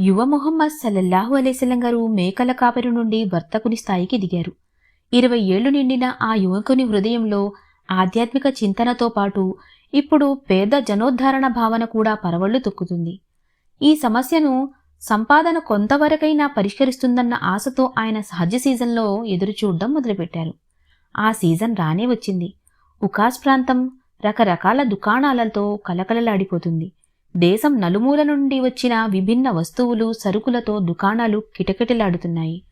యువ మొహమ్మద్ సల్లల్లాహు అలైసలం గారు మేకల కాపరి నుండి వర్తకుని స్థాయికి దిగారు. ఇరవై ఏళ్ళు నిండిన ఆ యువకుని హృదయంలో ఆధ్యాత్మిక చింతనతో పాటు ఇప్పుడు పేద జనోద్ధారణ భావన కూడా పరవళ్ళు తొక్కుతుంది. ఈ సమస్యను సంపాదన కొంతవరకైనా పరిష్కరిస్తుందన్న ఆశతో ఆయన సహజ సీజన్లో ఎదురుచూడడం మొదలుపెట్టారు. ఆ సీజన్ రానే వచ్చింది. ఉకాస్ ప్రాంతం రకరకాల దుకాణాలతో కలకలలాడిపోతుంది. దేశం నలుమూల నుండి వచ్చిన విభిన్న వస్తువులు సరుకులతో దుకాణాలు కిటకిటలాడుతున్నాయి.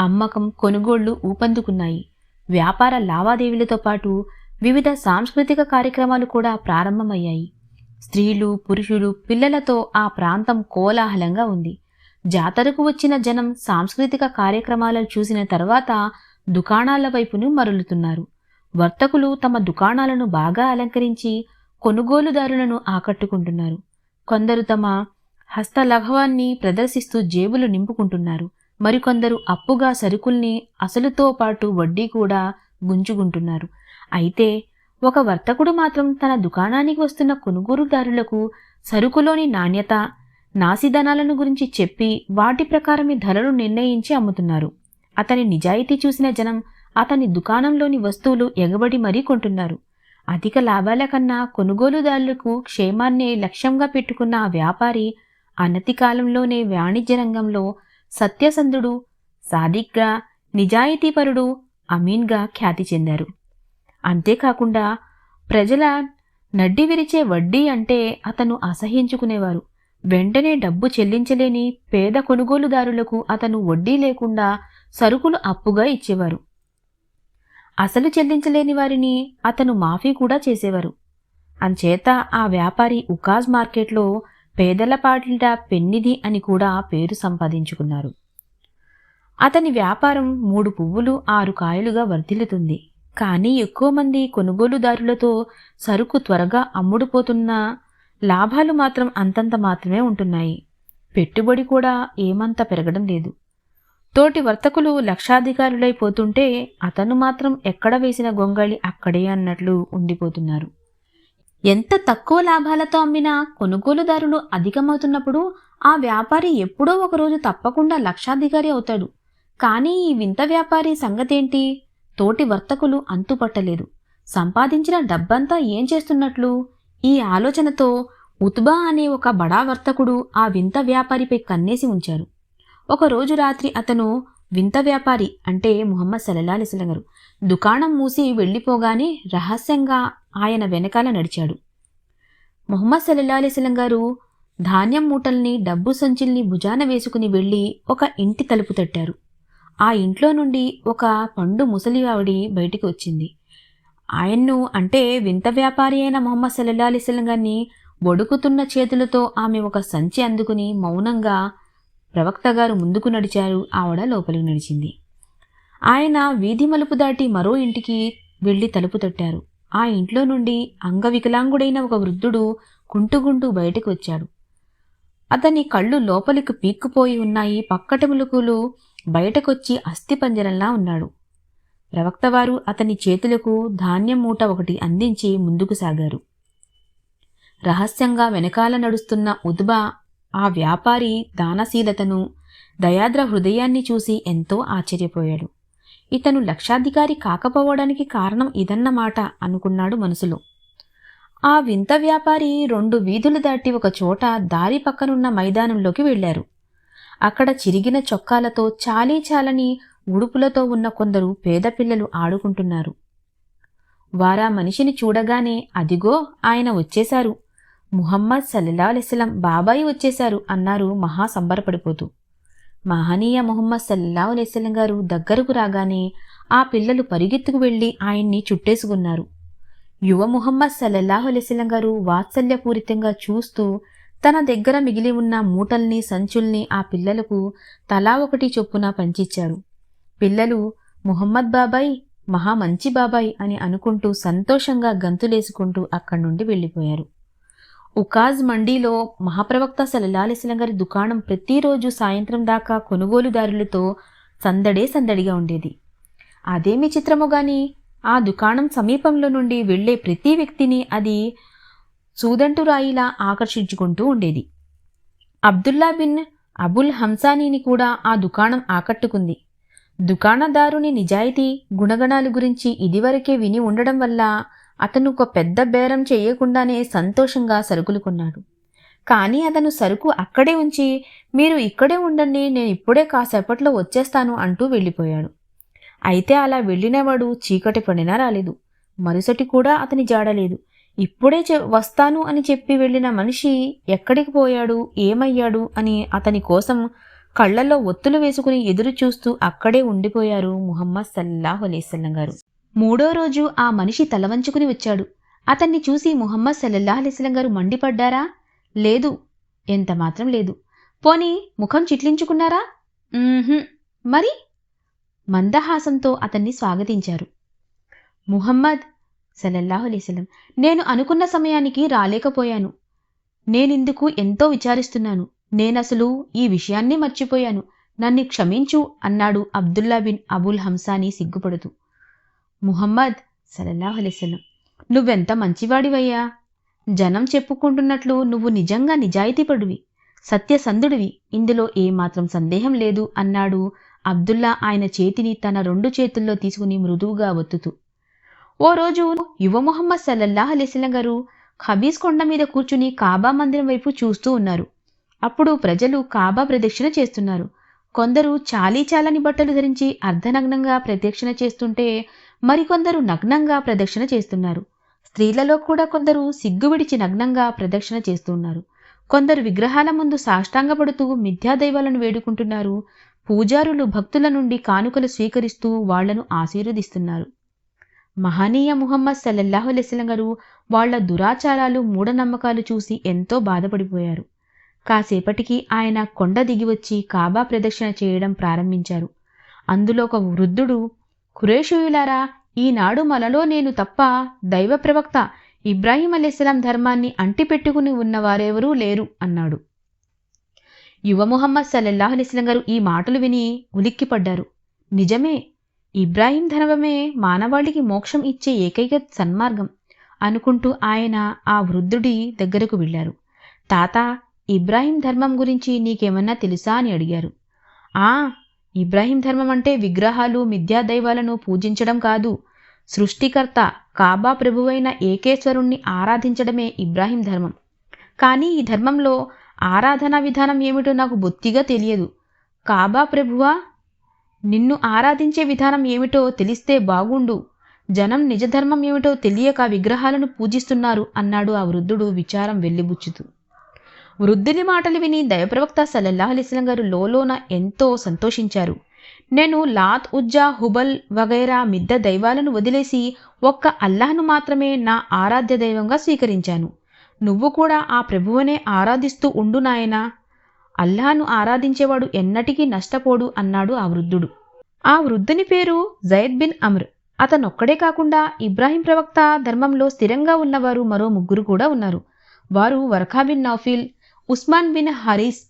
అమ్మకం కొనుగోళ్ళు ఊపందుకున్నాయి. వ్యాపార లావాదేవీలతో పాటు వివిధ సాంస్కృతిక కార్యక్రమాలు కూడా ప్రారంభమయ్యాయి. స్త్రీలు పురుషులు పిల్లలతో ఆ ప్రాంతం కోలాహలంగా ఉంది. జాతరకు వచ్చిన జనం సాంస్కృతిక కార్యక్రమాలను చూసిన తర్వాత దుకాణాల వైపును మరలుతున్నారు. వర్తకులు తమ దుకాణాలను బాగా అలంకరించి కొనుగోలుదారులను ఆకట్టుకుంటున్నారు. కొందరు తమ హస్తలఘవాన్ని ప్రదర్శిస్తూ జేబులు నింపుకుంటున్నారు. మరికొందరు అప్పుగా సరుకుల్ని అసలుతో పాటు వడ్డీ కూడా గుంజుకుంటున్నారు. అయితే ఒక వర్తకుడు మాత్రం తన దుకాణానికి వస్తున్న కొనుగోలుదారులకు సరుకులోని నాణ్యత నాసిదనాలను గురించి చెప్పి వాటి ప్రకారమే ధరలు నిర్ణయించి అమ్ముతున్నారు. అతని నిజాయితీ చూసిన జనం అతని దుకాణంలోని వస్తువులు ఎగబడి మరీ కొంటున్నారు. అధిక లాభాల కన్నా కొనుగోలుదారులకు క్షేమాన్నే లక్ష్యంగా పెట్టుకున్న ఆ వ్యాపారి అనతి కాలంలోనే వాణిజ్య రంగంలో సత్యసంధుడు సాదిగ్గా నిజాయితీపరుడు అమీన్గా ఖ్యాతి చెందారు. అంతేకాకుండా ప్రజల నడ్డి విరిచే వడ్డీ అంటే అతను అసహించుకునేవారు వెంటనే డబ్బు చెల్లించలేని పేద కొనుగోలుదారులకు అతను వడ్డీ లేకుండా సరుకులు అప్పుగా ఇచ్చేవారు. అసలు చెల్లించలేని వారిని అతను మాఫీ కూడా చేసేవారు. అంచేత ఆ వ్యాపారి ఉకాజ్ మార్కెట్లో పేదల పాటిట పెన్నిది అని కూడా పేరు సంపాదించుకున్నారు. అతని వ్యాపారం మూడు పువ్వులు ఆరు కాయలుగా వర్ధిల్లుతుంది. కానీ ఎక్కువ మంది కొనుగోలుదారులతో సరుకు త్వరగా అమ్ముడుపోతున్న లాభాలు మాత్రం అంతంత మాత్రమే ఉంటున్నాయి. పెట్టుబడి కూడా ఏమంత పెరగడం లేదు. తోటి వర్తకులు లక్షాధికారులైపోతుంటే అతను మాత్రం ఎక్కడ వేసిన గొంగళి అక్కడే అన్నట్లు ఉండిపోతున్నారు. ఎంత తక్కువ లాభాలతో అమ్మినా కొనుగోలుదారులు అధికమవుతున్నప్పుడు ఆ వ్యాపారి ఎప్పుడో ఒకరోజు తప్పకుండా లక్షాధికారి అవుతాడు. కానీ ఈ వింత వ్యాపారి సంగతేంటి? తోటి వర్తకులు అంతుపట్టలేదు. సంపాదించిన డబ్బంతా ఏం చేస్తున్నట్లు? ఈ ఆలోచనతో ఉత్బా అనే ఒక బడా వర్తకుడు ఆ వింత వ్యాపారిపై కన్నేసి ఉంచారు. ఒకరోజు రాత్రి అతను వింత వ్యాపారి అంటే ముహమ్మద్ సల్లాలిస్లం గారు. దుకాణం మూసి వెళ్ళిపోగానే రహస్యంగా ఆయన వెనకాల నడిచాడు. ముహమ్మద్ సల్లాలిస్లం గారు ధాన్యం మూటల్ని డబ్బు సంచుల్ని భుజాన వేసుకుని వెళ్ళి ఒక ఇంటి తలుపు తట్టారు. ఆ ఇంట్లో నుండి ఒక పండు ముసలివావిడి బయటికి వచ్చింది. ఆయన్ను అంటే వింత వ్యాపారి అయిన మొహమ్మద్ సల్లల్లా అలిస్లం గారిని ఒడుకుతున్న చేతులతో ఆమె ఒక సంచి అందుకుని మౌనంగా ప్రవక్త గారు ముందుకు నడిచారు. ఆవిడ లోపలికి నడిచింది. ఆయన వీధి మలుపు దాటి మరో ఇంటికి వెళ్ళి తలుపు తట్టారు. ఆ ఇంట్లో నుండి అంగవికలాంగుడైన ఒక వృద్ధుడు కుంటుగుంటూ బయటకు వచ్చాడు. అతని కళ్ళు లోపలికి పీక్కుపోయి ఉన్నాయి. పక్కటములుకులు బయటకొచ్చి అస్థిపంజరంలా ఉన్నాడు. ప్రవక్తవారు అతని చేతులకు ధాన్యం మూట ఒకటి అందించి ముందుకు సాగారు. రహస్యంగా వెనకాల నడుస్తున్న ఉద్బా ఆ వ్యాపారి దానశీలతను దయాద్ర హృదయాన్ని చూసి ఎంతో ఆశ్చర్యపోయాడు. ఇతను లక్షాధికారి కాకపోవడానికి కారణం ఇదన్నమాట అనుకున్నాడు మనసులో. ఆ వింత వ్యాపారి రెండు వీధులు దాటి ఒక చోట దారి పక్కనున్న మైదానంలోకి వెళ్ళారు అక్కడ చిరిగిన చొక్కాలతో చాలీ చాలని ఉడుపులతో ఉన్న కొందరు పేద పిల్లలు ఆడుకుంటున్నారు. వారా మనిషిని చూడగానే అదిగో ఆయన వచ్చేశారు ముహమ్మద్ సల్లల్లా అలెస్లం బాబాయి వచ్చేశారు అన్నారు మహా సంబరపడిపోతూ. మహనీయ ముహమ్మద్ సల్లల్లా అలెస్లం గారు దగ్గరకు రాగానే ఆ పిల్లలు పరిగెత్తుకు వెళ్ళి ఆయన్ని చుట్టేసుకున్నారు. యువ ముహమ్మద్ సల్లల్లాహు అలెస్లం గారు వాత్సల్యపూరితంగా చూస్తూ తన దగ్గర మిగిలి ఉన్న మూటల్ని సంచుల్ని ఆ పిల్లలకు తలా ఒకటి చొప్పున పంచిచ్చారు. పిల్లలు ముహమ్మద్ బాబాయ్ మహా మంచి బాబాయ్ అని అనుకుంటూ సంతోషంగా గంతులేసుకుంటూ అక్కడి నుండి వెళ్ళిపోయారు. ఉకాజ్ మండీలో మహాప్రవక్త సలలాలిస్లం గారి దుకాణం ప్రతిరోజు సాయంత్రం దాకా కొనుగోలుదారులతో సందడే సందడిగా ఉండేది. అదేమి చిత్రము గాని ఆ దుకాణం సమీపంలో నుండి వెళ్ళే ప్రతి వ్యక్తిని అది సూదంటు రాయిలా ఆకర్షించుకుంటూ ఉండేది. అబ్దుల్లా బిన్ అబుల్ హంసానీని కూడా ఆ దుకాణం ఆకట్టుకుంది. దుకాణదారుని నిజాయితీ గుణగణాలు గురించి ఇదివరకే విని ఉండడం వల్ల అతను ఒక పెద్ద బేరం చేయకుండానే సంతోషంగా సరుకులు కొన్నాడు కానీ అతను సరుకు అక్కడే ఉంచి మీరు ఇక్కడే ఉండండి నేను ఇప్పుడే కాసేపట్లో వచ్చేస్తాను అంటూ వెళ్ళిపోయాడు. అయితే అలా వెళ్ళినవాడు చీకటి పడినా రాలేదు. మరుసటి కూడా అతని జాడలేదు ఇప్పుడే చె వస్తాను అని చెప్పి వెళ్ళిన మనిషి ఎక్కడికి పోయాడు ఏమయ్యాడు అని అతని కోసం కళ్ళల్లో ఒత్తులు వేసుకుని ఎదురు చూస్తూ అక్కడే ఉండిపోయారు ముహమ్మద్ సల్లాహు అలైస్లం గారు. మూడో రోజు ఆ మనిషి తలవంచుకుని వచ్చాడు. అతన్ని చూసి ముహమ్మద్ సల్లల్లాహు గారు మండిపడ్డారా? లేదు. ఎంత మాత్రం లేదు. పోనీ ముఖం చిట్లించుకున్నారా? మరి? మందహాసంతో అతన్ని స్వాగతించారు. ముహమ్మద్ సల్లల్లాహు నేను అనుకున్న సమయానికి రాలేకపోయాను. నేనిందుకు ఎంతో విచారిస్తున్నాను. నేనసలు ఈ విషయాన్ని మర్చిపోయాను. నన్ను క్షమించు అన్నాడు అబ్దుల్లా బిన్ అబుల్ హంసాని సిగ్గుపడుతూ. ముహమ్మద్ సలల్లాహు అలైస్లం నువ్వెంత మంచివాడివయ్యా? జనం చెప్పుకుంటున్నట్లు నువ్వు నిజంగా నిజాయితీపడువి సత్యసంధుడివి. ఇందులో ఏమాత్రం సందేహం లేదు అన్నాడు అబ్దుల్లా ఆయన చేతిని తన రెండు చేతుల్లో తీసుకుని మృదువుగా ఒత్తుతూ. ఓ రోజు యువ మొహమ్మద్ సల్లల్లాహ్ అలీస్లం గారు ఖబీస్ కొండ మీద కూర్చుని కాబా మందిరం వైపు చూస్తూ ఉన్నారు. అప్పుడు ప్రజలు కాబా ప్రదక్షిణ చేస్తున్నారు. కొందరు చాలీ చాలని బట్టలు ధరించి అర్ధనగ్నంగా ప్రదక్షిణ చేస్తుంటే మరికొందరు నగ్నంగా ప్రదక్షిణ చేస్తున్నారు. స్త్రీలలో కూడా కొందరు సిగ్గు విడిచి నగ్నంగా ప్రదక్షిణ చేస్తున్నారు. కొందరు విగ్రహాల ముందు సాష్టాంగపడుతూ మిథ్యాదైవాలను వేడుకుంటున్నారు. పూజారులు భక్తుల నుండి కానుకలు స్వీకరిస్తూ వాళ్ళను ఆశీర్వదిస్తున్నారు. మహనీయ ముహమ్మద్ సల్లల్లాహు గారు వాళ్ళ దురాచారాలు మూఢనమ్మకాలు చూసి ఎంతో బాధపడిపోయారు. కాసేపటికి ఆయన కొండ దిగివచ్చి కాబా ప్రదక్షిణ చేయడం ప్రారంభించారు. అందులో ఒక వృద్ధుడు కురేషుయులారా ఈనాడు మనలో నేను తప్ప దైవ ప్రవక్త ఇబ్రాహీం అలెస్లాం ధర్మాన్ని అంటిపెట్టుకుని ఉన్నవారెవరూ లేరు అన్నాడు. యువ ముహమ్మద్ సల్లల్లాహు అలెస్లం గారు ఈ మాటలు విని ఉలిక్కిపడ్డారు. నిజమే ఇబ్రాహీం ధర్మమే మానవాళికి మోక్షం ఇచ్చే ఏకైక సన్మార్గం అనుకుంటూ ఆయన ఆ వృద్ధుడి దగ్గరకు వెళ్ళారు. తాత ఇబ్రాహీం ధర్మం గురించి నీకేమన్నా తెలుసా అని అడిగారు. ఆ ఇబ్రాహీం ధర్మం అంటే విగ్రహాలు మిథ్యాదైవాలను పూజించడం కాదు. సృష్టికర్త కాబా ప్రభువైన ఏకేశ్వరుణ్ణి ఆరాధించడమే ఇబ్రాహీం ధర్మం. కానీ ఈ ధర్మంలో ఆరాధనా విధానం ఏమిటో నాకు బొత్తిగా తెలియదు. కాబా ప్రభువా నిన్ను ఆరాధించే విధానం ఏమిటో తెలిస్తే బాగుండు. జనం నిజధర్మం ఏమిటో తెలియక విగ్రహాలను పూజిస్తున్నారు అన్నాడు ఆ వృద్ధుడు విచారం వెళ్ళిబుచ్చుతూ వృద్ధుని మాటలు విని దయప్రవక్త సల్లల్లాహు అలిస్లం గారు లోలోన ఎంతో సంతోషించారు. నేను లాత్ ఉజ్జా హుబల్ వగైరా మిద్ద దైవాలను వదిలేసి ఒక్క అల్లాహ్ను మాత్రమే నా ఆరాధ్య దైవంగా స్వీకరించాను. నువ్వు కూడా ఆ ప్రభువునే ఆరాధిస్తూ ఉండు నాయనా. అల్లాహ్ను ఆరాధించేవాడు ఎన్నటికీ నష్టపోడు అన్నాడు ఆ వృద్ధుడు. ఆ వృద్ధుని పేరు జయద్ బిన్ అమ్ర్. అతనొక్కడే కాకుండా ఇబ్రాహీం ప్రవక్త ధర్మంలో స్థిరంగా ఉన్నవారు మరో ముగ్గురు కూడా ఉన్నారు. వారు Warqa bin Naufil Usman bin Harees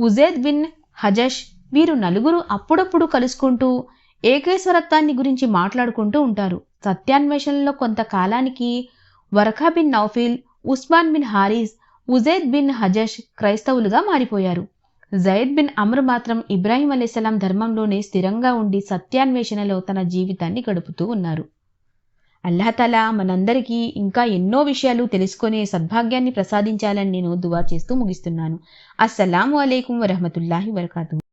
Uzaid bin Hajash వీరు నలుగురు అప్పుడప్పుడు కలుసుకుంటూ ఏకేశ్వరత్వాన్ని గురించి మాట్లాడుకుంటూ ఉంటారు. సత్యాన్వేషణలో కొంతకాలానికి Warqa bin Naufil Usman bin Harees Uzaid bin Hajash క్రైస్తవులుగా మారిపోయారు. జయద్ బిన్ అమర్ మాత్రం ఇబ్రాహీం అలీస్లాం ధర్మంలోనే స్థిరంగా ఉండి సత్యాన్వేషణలో తన జీవితాన్ని గడుపుతూ ఉన్నారు. అల్లాహతలా మనందరికీ ఇంకా ఎన్నో విషయాలు తెలుసుకునే సద్భాగ్యాన్ని ప్రసాదించాలని నేను దువా చేస్తూ ముగిస్తున్నాను. అస్సలాము అలైకుం వరహమతుల్లాహి వరకాతు.